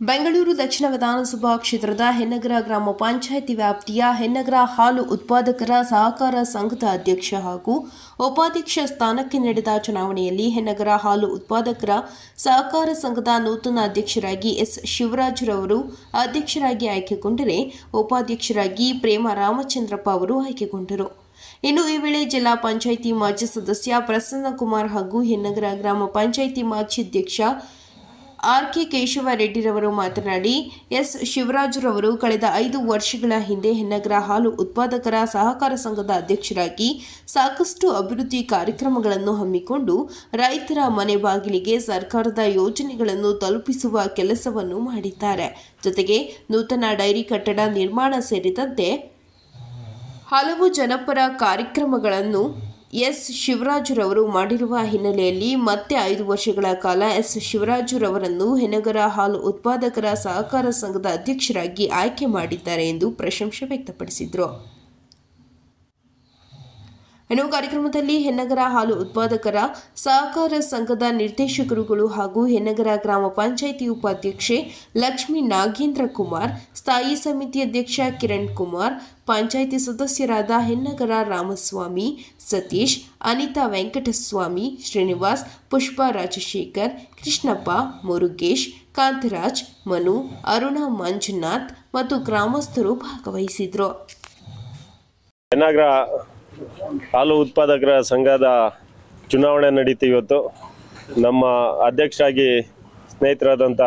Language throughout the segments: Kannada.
ಬೆಂಗಳೂರು ದಕ್ಷಿಣ ವಿಧಾನಸಭಾ ಕ್ಷೇತ್ರದ ಹೆನ್ನಗರ ಗ್ರಾಮ ಪಂಚಾಯಿತಿ ವ್ಯಾಪ್ತಿಯ ಹೆನ್ನಗರ ಹಾಲು ಉತ್ಪಾದಕರ ಸಹಕಾರ ಸಂಘದ ಅಧ್ಯಕ್ಷ ಹಾಗೂ ಉಪಾಧ್ಯಕ್ಷ ಸ್ಥಾನಕ್ಕೆ ನಡೆದ ಚುನಾವಣೆಯಲ್ಲಿ ಹೆನ್ನಗರ ಹಾಲು ಉತ್ಪಾದಕರ ಸಹಕಾರ ಸಂಘದ ನೂತನ ಅಧ್ಯಕ್ಷರಾಗಿ ಎಸ್ ಶಿವರಾಜ್ರವರು ಅಧ್ಯಕ್ಷರಾಗಿ ಆಯ್ಕೆಗೊಂಡರೆ ಉಪಾಧ್ಯಕ್ಷರಾಗಿ ಪ್ರೇಮ ರಾಮಚಂದ್ರಪ್ಪ ಅವರು ಆಯ್ಕೆಗೊಂಡರು. ಇನ್ನು ಈ ವೇಳೆ ಜಿಲ್ಲಾ ಪಂಚಾಯಿತಿ ಮಾಜಿ ಸದಸ್ಯ ಪ್ರಸನ್ನ ಕುಮಾರ್ ಹಾಗೂ ಹೆನ್ನಗರ ಗ್ರಾಮ ಪಂಚಾಯಿತಿ ಮಾಜಿ ಅಧ್ಯಕ್ಷ ಆರ್ ಕೆ ಕೇಶವ ರೆಡ್ಡಿರವರು ಮಾತನಾಡಿ, ಎಸ್. ಶಿವರಾಜರವರು ಕಳೆದ ಐದು ವರ್ಷಗಳ ಹಿಂದೆ ಹೆನ್ನಗರ ಹಾಲು ಉತ್ಪಾದಕರ ಸಹಕಾರ ಸಂಘದ ಅಧ್ಯಕ್ಷರಾಗಿ ಸಾಕಷ್ಟು ಅಭಿವೃದ್ಧಿ ಕಾರ್ಯಕ್ರಮಗಳನ್ನು ಹಮ್ಮಿಕೊಂಡು ರೈತರ ಮನೆ ಬಾಗಿಲಿಗೆ ಸರ್ಕಾರದ ಯೋಜನೆಗಳನ್ನು ತಲುಪಿಸುವ ಕೆಲಸವನ್ನು ಮಾಡಿದ್ದಾರೆ. ಜೊತೆಗೆ ನೂತನ ಡೈರಿ ಕಟ್ಟಡ ನಿರ್ಮಾಣ ಸೇರಿದಂತೆ ಹಲವು ಜನಪರ ಕಾರ್ಯಕ್ರಮಗಳನ್ನು ಎಸ್. ಶಿವರಾಜುರವರು ಮಾಡಿರುವ ಹಿನ್ನೆಲೆಯಲ್ಲಿ ಮತ್ತೆ ಐದು ವರ್ಷಗಳ ಕಾಲ ಎಸ್. ಶಿವರಾಜುರವರನ್ನು ಹೆನಗರ ಹಾಲು ಉತ್ಪಾದಕರ ಸಹಕಾರ ಸಂಘದ ಅಧ್ಯಕ್ಷರಾಗಿ ಆಯ್ಕೆ ಮಾಡಿದ್ದಾರೆ ಎಂದು ಪ್ರಶಂಸೆ ವ್ಯಕ್ತಪಡಿಸಿದರು. ಇನ್ನು ಕಾರ್ಯಕ್ರಮದಲ್ಲಿ ಹೆನ್ನಗರ ಹಾಲು ಉತ್ಪಾದಕರ ಸಹಕಾರ ಸಂಘದ ನಿರ್ದೇಶಕರುಗಳು ಹಾಗೂ ಹೆನ್ನಗರ ಗ್ರಾಮ ಪಂಚಾಯಿತಿ ಉಪಾಧ್ಯಕ್ಷೆ ಲಕ್ಷ್ಮೀ ನಾಗೇಂದ್ರ ಕುಮಾರ್, ಸ್ಥಾಯಿ ಸಮಿತಿ ಅಧ್ಯಕ್ಷ ಕಿರಣ್ ಕುಮಾರ್, ಪಂಚಾಯಿತಿ ಸದಸ್ಯರಾದ ಹೆನ್ನಗರ ರಾಮಸ್ವಾಮಿ, ಸತೀಶ್, ಅನಿತಾ ವೆಂಕಟಸ್ವಾಮಿ, ಶ್ರೀನಿವಾಸ್, ಪುಷ್ಪ ರಾಜಶೇಖರ್, ಕೃಷ್ಣಪ್ಪ, ಮುರುಗೇಶ್, ಕಾಂತರಾಜ್, ಮನು, ಅರುಣ ಮಂಜುನಾಥ್ ಮತ್ತು ಗ್ರಾಮಸ್ಥರು ಭಾಗವಹಿಸಿದ್ರು. ಹಾಲು ಉತ್ಪಾದಕರ ಸಂಘದ ಚುನಾವಣೆ ನಡೀತು ಇವತ್ತು. ನಮ್ಮ ಅಧ್ಯಕ್ಷರಾಗಿ ಸ್ನೇಹಿತರಾದಂಥ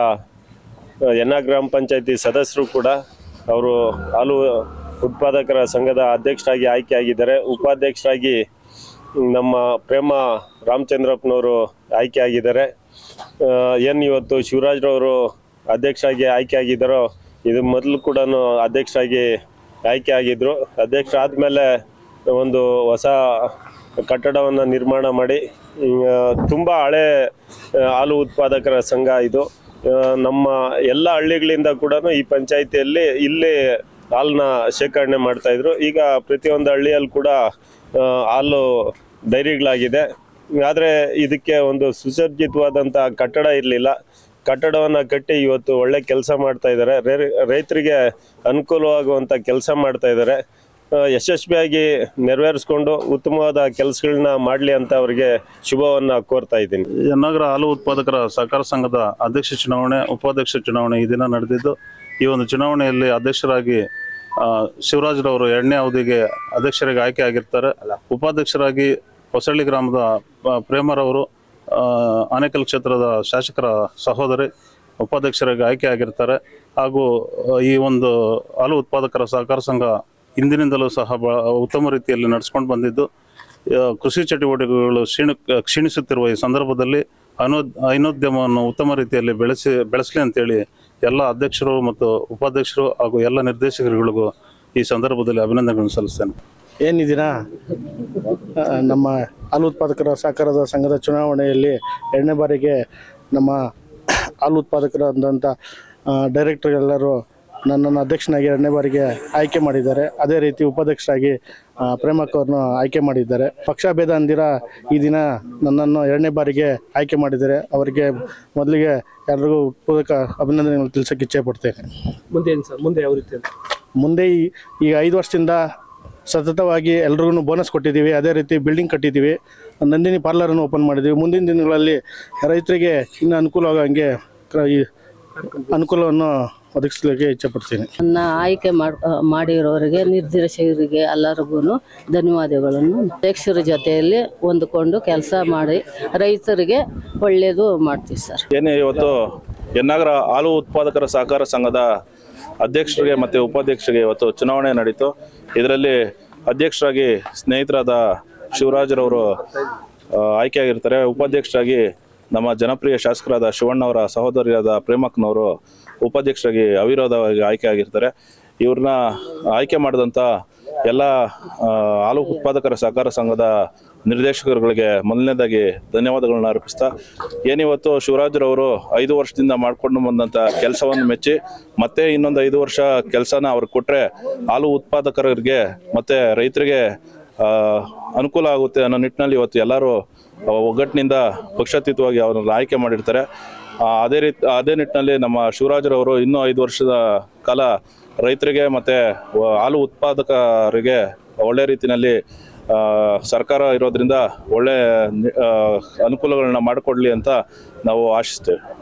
ಎನ್ನ ಗ್ರಾಮ ಪಂಚಾಯತಿ ಸದಸ್ಯರು ಕೂಡ ಅವರು ಹಾಲು ಉತ್ಪಾದಕರ ಸಂಘದ ಅಧ್ಯಕ್ಷರಾಗಿ ಆಯ್ಕೆಯಾಗಿದ್ದಾರೆ. ಉಪಾಧ್ಯಕ್ಷರಾಗಿ ನಮ್ಮ ಪ್ರೇಮ ರಾಮಚಂದ್ರಪ್ಪನವರು ಆಯ್ಕೆಯಾಗಿದ್ದಾರೆ. ಏನು ಇವತ್ತು ಶಿವರಾಜ್ರವರು ಅಧ್ಯಕ್ಷರಾಗಿ ಆಯ್ಕೆಯಾಗಿದ್ದಾರೋ, ಇದು ಮೊದಲು ಕೂಡ ಅಧ್ಯಕ್ಷರಾಗಿ ಆಯ್ಕೆ ಆಗಿದ್ದರು ಅಧ್ಯಕ್ಷ ಆದಮೇಲೆ ಒಂದು ಹೊಸ ಕಟ್ಟಡವನ್ನು ನಿರ್ಮಾಣ ಮಾಡಿ ತುಂಬ ಹಳೆ ಹಾಲು ಉತ್ಪಾದಕರ ಸಂಘ ಇದು. ನಮ್ಮ ಎಲ್ಲ ಹಳ್ಳಿಗಳಿಂದ ಕೂಡ ಈ ಪಂಚಾಯಿತಿಯಲ್ಲಿ ಇಲ್ಲಿ ಹಾಲನ್ನ ಶೇಖರಣೆ ಮಾಡ್ತಾಯಿದ್ರು ಈಗ ಪ್ರತಿಯೊಂದು ಹಳ್ಳಿಯಲ್ಲಿ ಕೂಡ ಹಾಲು ಡೈರಿಗಳಾಗಿದೆ. ಆದರೆ ಇದಕ್ಕೆ ಒಂದು ಸುಸಜ್ಜಿತವಾದಂಥ ಕಟ್ಟಡ ಇರಲಿಲ್ಲ. ಕಟ್ಟಡವನ್ನು ಕಟ್ಟಿ ಇವತ್ತು ಒಳ್ಳೆ ಕೆಲಸ ಮಾಡ್ತಾಯಿದ್ದಾರೆ ರೈತರಿಗೆ ಅನುಕೂಲವಾಗುವಂಥ ಕೆಲಸ ಮಾಡ್ತಾ ಇದ್ದಾರೆ ಆ, ಯಶಸ್ವಿಯಾಗಿ ನೆರವೇರಿಸ್ಕೊಂಡು ಉತ್ತಮವಾದ ಕೆಲಸಗಳನ್ನ ಮಾಡಲಿ ಅಂತ ಅವರಿಗೆ ಶುಭವನ್ನು ಕೋರ್ತಾ ಇದ್ದೀನಿ. ನಗರ ಹಾಲು ಉತ್ಪಾದಕರ ಸಹಕಾರ ಸಂಘದ ಅಧ್ಯಕ್ಷ ಚುನಾವಣೆ, ಉಪಾಧ್ಯಕ್ಷ ಚುನಾವಣೆ ಈ ದಿನ ನಡೆದಿದ್ದು, ಈ ಒಂದು ಚುನಾವಣೆಯಲ್ಲಿ ಅಧ್ಯಕ್ಷರಾಗಿ ಶಿವರಾಜ್ರವರು ಎರಡನೇ ಅವಧಿಗೆ ಅಧ್ಯಕ್ಷರಿಗೆ ಆಯ್ಕೆ ಆಗಿರ್ತಾರೆ. ಉಪಾಧ್ಯಕ್ಷರಾಗಿ ಹೊಸಳ್ಳಿ ಗ್ರಾಮದ ಪ್ರೇಮರವರು ಆನೇಕಲ್ ಕ್ಷೇತ್ರದ ಶಾಸಕರ ಸಹೋದರಿ ಉಪಾಧ್ಯಕ್ಷರಾಗಿ ಆಯ್ಕೆ ಆಗಿರ್ತಾರೆ. ಹಾಗೂ ಈ ಒಂದು ಹಾಲು ಉತ್ಪಾದಕರ ಸಹಕಾರ ಸಂಘ ಹಿಂದಿನಿಂದಲೂ ಸಹ ಬ, ಉತ್ತಮ ರೀತಿಯಲ್ಲಿ ನಡೆಸ್ಕೊಂಡು ಬಂದಿದ್ದು ಕೃಷಿ ಚಟುವಟಿಕೆಗಳು ಕ್ಷೀಣ, ಕ್ಷೀಣಿಸುತ್ತಿರುವ ಈ ಸಂದರ್ಭದಲ್ಲಿ ಅನೋ, ಐನೋದ್ಯಮವನ್ನು ಉತ್ತಮ ರೀತಿಯಲ್ಲಿ ಬೆಳೆಸಿ, ಬೆಳೆಸಲಿ ಅಂತೇಳಿ ಎಲ್ಲ ಅಧ್ಯಕ್ಷರು ಮತ್ತು ಉಪಾಧ್ಯಕ್ಷರು ಹಾಗೂ ಎಲ್ಲ ನಿರ್ದೇಶಕರುಗಳಿಗೂ ಈ ಸಂದರ್ಭದಲ್ಲಿ ಅಭಿನಂದನೆಗಳನ್ನು ಸಲ್ಲಿಸ್ತೇನೆ. ಏನಿದ್ದೀರಾ? ನಮ್ಮ ಹಾಲು ಉತ್ಪಾದಕರ ಸಹಕಾರದ ಸಂಘದ ಚುನಾವಣೆಯಲ್ಲಿ ಎರಡನೇ ಬಾರಿಗೆ ನಮ್ಮ ಹಾಲು ಉತ್ಪಾದಕರಾದಂಥ ಡೈರೆಕ್ಟರ್ ಎಲ್ಲರೂ ನನ್ನನ್ನು ಅಧ್ಯಕ್ಷನಾಗಿ ಎರಡನೇ ಬಾರಿಗೆ ಆಯ್ಕೆ ಮಾಡಿದ್ದಾರೆ. ಅದೇ ರೀತಿ ಉಪಾಧ್ಯಕ್ಷರಾಗಿ ಪ್ರೇಮಕ್ ಆಯ್ಕೆ ಮಾಡಿದ್ದಾರೆ. ಪಕ್ಷ ಭೇದ ಅಂದಿರ ಈ ದಿನ ನನ್ನನ್ನು ಎರಡನೇ ಬಾರಿಗೆ ಆಯ್ಕೆ ಮಾಡಿದ್ದಾರೆ. ಅವರಿಗೆ ಮೊದಲಿಗೆ ಎಲ್ರಿಗೂ ಪೂರಕ ಅಭಿನಂದನೆಗಳು ತಿಳಿಸೋಕೆ ಇಚ್ಛೆ ಪಡ್ತೇನೆ. ಮುಂದೆ ಸರ್? ಮುಂದೆ ಯಾವ ರೀತಿ ಮುಂದೆ ಈ ಈಗ ಐದು ವರ್ಷದಿಂದ ಸತತವಾಗಿ ಎಲ್ರಿಗೂ ಬೋನಸ್ ಕೊಟ್ಟಿದ್ದೀವಿ. ಅದೇ ರೀತಿ ಬಿಲ್ಡಿಂಗ್ ಕಟ್ಟಿದ್ದೀವಿ. ನಂದಿನಿ ಪಾರ್ಲರನ್ನು ಓಪನ್ ಮಾಡಿದ್ದೀವಿ. ಮುಂದಿನ ದಿನಗಳಲ್ಲಿ ರೈತರಿಗೆ ಇನ್ನೂ ಅನುಕೂಲ ಹಂಗೆ ಅನುಕೂಲವನ್ನು ಒದಗಿಸಲಿಕ್ಕೆ ಇಚ್ಛಪಡ್ತೀನಿ ನನ್ನ ಆಯ್ಕೆ ಮಾಡ್ ಮಾಡಿರೋರಿಗೆ ನಿರ್ದೇಶಕರಿಗೆ ಎಲ್ಲರಿಗೂ ಧನ್ಯವಾದಗಳನ್ನು. ಅಧ್ಯಕ್ಷರ ಜೊತೆಯಲ್ಲಿ ಹೊಂದಿಕೊಂಡು ಕೆಲಸ ಮಾಡಿ ರೈತರಿಗೆ ಒಳ್ಳೆಯದು ಮಾಡ್ತೀವಿ ಸರ್. ಏನೇ ಇವತ್ತು ಎನ್ನಾಗರ ಹಾಲು ಉತ್ಪಾದಕರ ಸಹಕಾರ ಸಂಘದ ಅಧ್ಯಕ್ಷರಿಗೆ ಮತ್ತು ಉಪಾಧ್ಯಕ್ಷರಿಗೆ ಇವತ್ತು ಚುನಾವಣೆ ನಡೀತು. ಇದರಲ್ಲಿ ಅಧ್ಯಕ್ಷರಾಗಿ ಸ್ನೇಹಿತರಾದ ಶಿವರಾಜರವರು ಆಯ್ಕೆ ಆಯ್ಕೆಯಾಗಿರ್ತಾರೆ. ಉಪಾಧ್ಯಕ್ಷರಾಗಿ ನಮ್ಮ ಜನಪ್ರಿಯ ಶಾಸಕರಾದ ಶಿವಣ್ಣವರ ಸಹೋದರಿಯಾದ ಪ್ರೇಮಕ್ನವರು ಉಪಾಧ್ಯಕ್ಷರಾಗಿ ಅವಿರೋಧವಾಗಿ ಆಯ್ಕೆ ಆಗಿರ್ತಾರೆ. ಇವ್ರನ್ನ ಆಯ್ಕೆ ಮಾಡಿದಂಥ ಎಲ್ಲ ಹಾಲು ಉತ್ಪಾದಕರ ಸಹಕಾರ ಸಂಘದ ನಿರ್ದೇಶಕರುಗಳಿಗೆ ಮೊದಲನೇದಾಗಿ ಧನ್ಯವಾದಗಳನ್ನ ಅರ್ಪಿಸ್ತಾ, ಏನಿವತ್ತು ಶಿವರಾಜ್ರವರು ಐದು ವರ್ಷದಿಂದ ಮಾಡ್ಕೊಂಡು ಬಂದಂಥ ಕೆಲಸವನ್ನು ಮೆಚ್ಚಿ, ಮತ್ತೆ ಇನ್ನೊಂದು ಐದು ವರ್ಷ ಕೆಲಸನ ಅವ್ರಿಗೆ ಕೊಟ್ಟರೆ ಹಾಲು ಉತ್ಪಾದಕರಿಗೆ, ಮತ್ತೆ ರೈತರಿಗೆ ಅನುಕೂಲ ಆಗುತ್ತೆ ಅನ್ನೋ ನಿಟ್ಟಿನಲ್ಲಿ ಇವತ್ತು ಎಲ್ಲರೂ ಒಗ್ಗಟ್ಟಿನಿಂದ ಪಕ್ಷಾತೀತವಾಗಿ ಅವರನ್ನು ಆಯ್ಕೆ ಮಾಡಿರ್ತಾರೆ. ಅದೇ ರೀತಿ, ಅದೇ ನಿಟ್ಟಿನಲ್ಲಿ ನಮ್ಮ ಶಿವರಾಜರವರು ಇನ್ನೂ ಐದು ವರ್ಷದ ಕಾಲ ರೈತರಿಗೆ ಮತ್ತು ಹಾಲು ಉತ್ಪಾದಕರಿಗೆ ಒಳ್ಳೆ ರೀತಿಯಲ್ಲಿ ಸರ್ಕಾರ ಇರೋದ್ರಿಂದ ಒಳ್ಳೆ ಅನುಕೂಲಗಳನ್ನ ಮಾಡಿಕೊಡ್ಲಿ ಅಂತ ನಾವು ಆಶಿಸ್ತೇವೆ.